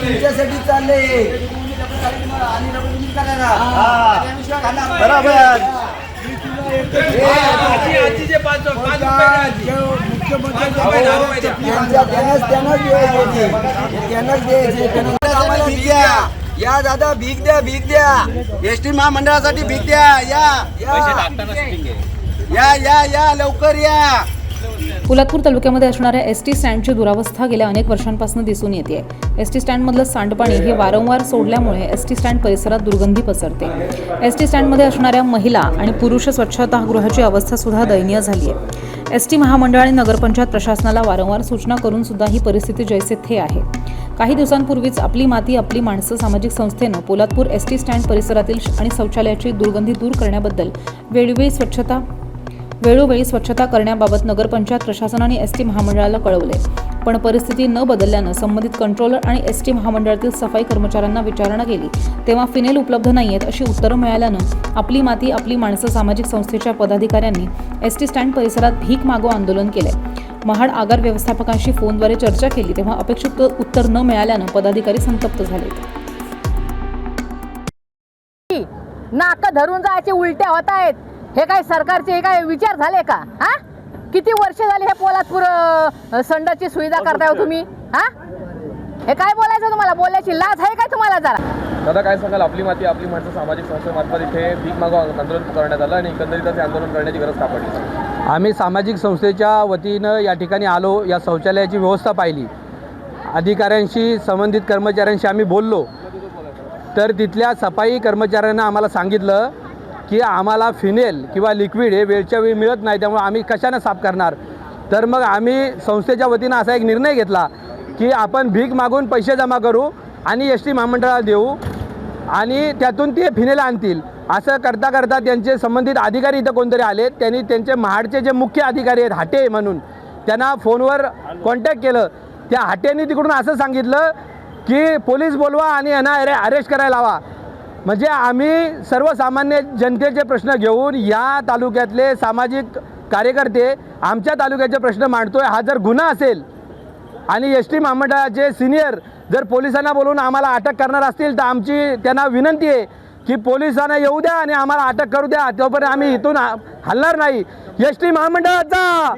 तुमच्यासाठी चालले. बरोबर. त्यांनाच द्यायचे आम्हाला भीक द्या. या दादा भीक द्या भीक द्या. एस टी महामंडळासाठी भीक द्या. या. या. या या या. लवकर या. पोलादपूर तालुक्यामध्ये असणाऱ्या एस टी स्टँडची दुरावस्था गेल्या अनेक वर्षांपासून दिसून येते. एस टी स्टँडमधलं सांडपाणी हे वारंवार सोडल्यामुळे एस टी स्टँड परिसरात दुर्गंधी पसरते. एस टी स्टँडमध्ये असणाऱ्या महिला आणि पुरुष स्वच्छतागृहाची अवस्था सुद्धा दयनीय झाली आहे. एस टी महामंडळ आणि नगरपंचायत प्रशासनाला वारंवार सूचना करून सुद्धा ही परिस्थिती जैसे थे आहे. काही दिवसांपूर्वीच आपली माती आपली माणसं सामाजिक संस्थेनं पोलादपूर एस टी स्टँड परिसरातील आणि शौचालयाची दुर्गंधी दूर करण्याबद्दल वेळोवेळी स्वच्छता वेळोवेळी स्वच्छता करण्याबाबत नगरपंचायत प्रशासन आणि एस टी महामंडळाला कळवले. पण परिस्थिती न बदलल्यानं संबंधित कंट्रोलर आणि एस टी महामंडळातील सफाई कर्मचाऱ्यांना विचारणा केली. तेव्हा फिनेल उपलब्ध नाही आहेत अशी उत्तरं मिळाल्यानं आपली माती आपली माणसं सामाजिक संस्थेच्या पदाधिकाऱ्यांनी एस टी स्टँड परिसरात भीक मागो आंदोलन केले. महाड आगार व्यवस्थापकांशी फोनद्वारे चर्चा केली तेव्हा अपेक्षित उत्तर न मिळाल्यानं पदाधिकारी संतप्त झाले. नाक धरून जायचे उलट्या होत आहेत. हे काय सरकारचे हे काय विचार झाले का? हा? किती वर्ष झाली हे पोलादपूर संडाची सुविधा करताय हो तुम्ही? हा? हे काय बोलायचं तुम्हाला? बोलायची लाज आहे काय तुम्हाला जरा? दादा काय सांगाल? आपली माती आपली माणसं सामाजिक संस्थेमार्फत इथे भीक मागो आंदोलन करण्यात आलं आणि एकंदरीत ते आंदोलन करण्याची गरज का पडली? आम्ही सामाजिक संस्थेच्या वतीनं या ठिकाणी आलो या शौचालयाची व्यवस्था पाहिली. अधिकाऱ्यांशी संबंधित कर्मचाऱ्यांशी आम्ही बोललो. तर तिथल्या सफाई कर्मचाऱ्यांना आम्हाला सांगितलं की आम्हाला फिनेल किंवा लिक्विड हे वेळच्या वेळी मिळत नाही त्यामुळे आम्ही कशानं साफ करणार? तर मग आम्ही संस्थेच्या वतीनं असा एक निर्णय घेतला की आपण भीक मागून पैसे जमा करू आणि एस टी महामंडळाला देऊ आणि त्यातून ते फिनेल आणतील. असं करता करता त्यांचे संबंधित अधिकारी इथं कोणतरी आले त्यांनी त्यांचे महाडचे जे मुख्य अधिकारी आहेत हाटे म्हणून त्यांना फोनवर कॉन्टॅक्ट केलं. त्या हाटेंनी तिकडून असं सांगितलं की पोलीस बोलवा आणि यांना अरे अरेस्ट करायला लावा. म्हणजे आम्ही सर्वसामान्य जनतेचे प्रश्न घेऊन या तालुक्यातले सामाजिक कार्यकर्ते आमच्या तालुक्याचे प्रश्न मांडतोय. हा जर गुन्हा असेल आणि एस टी महामंडळाचे सिनियर जर पोलिसांना बोलून आम्हाला अटक करणार असतील तर आमची त्यांना विनंती आहे की पोलिसांना येऊ द्या आणि आम्हाला अटक करू द्या. तोपर्यंत आम्ही इथून हलणार नाही. एस टी महामंडळाचा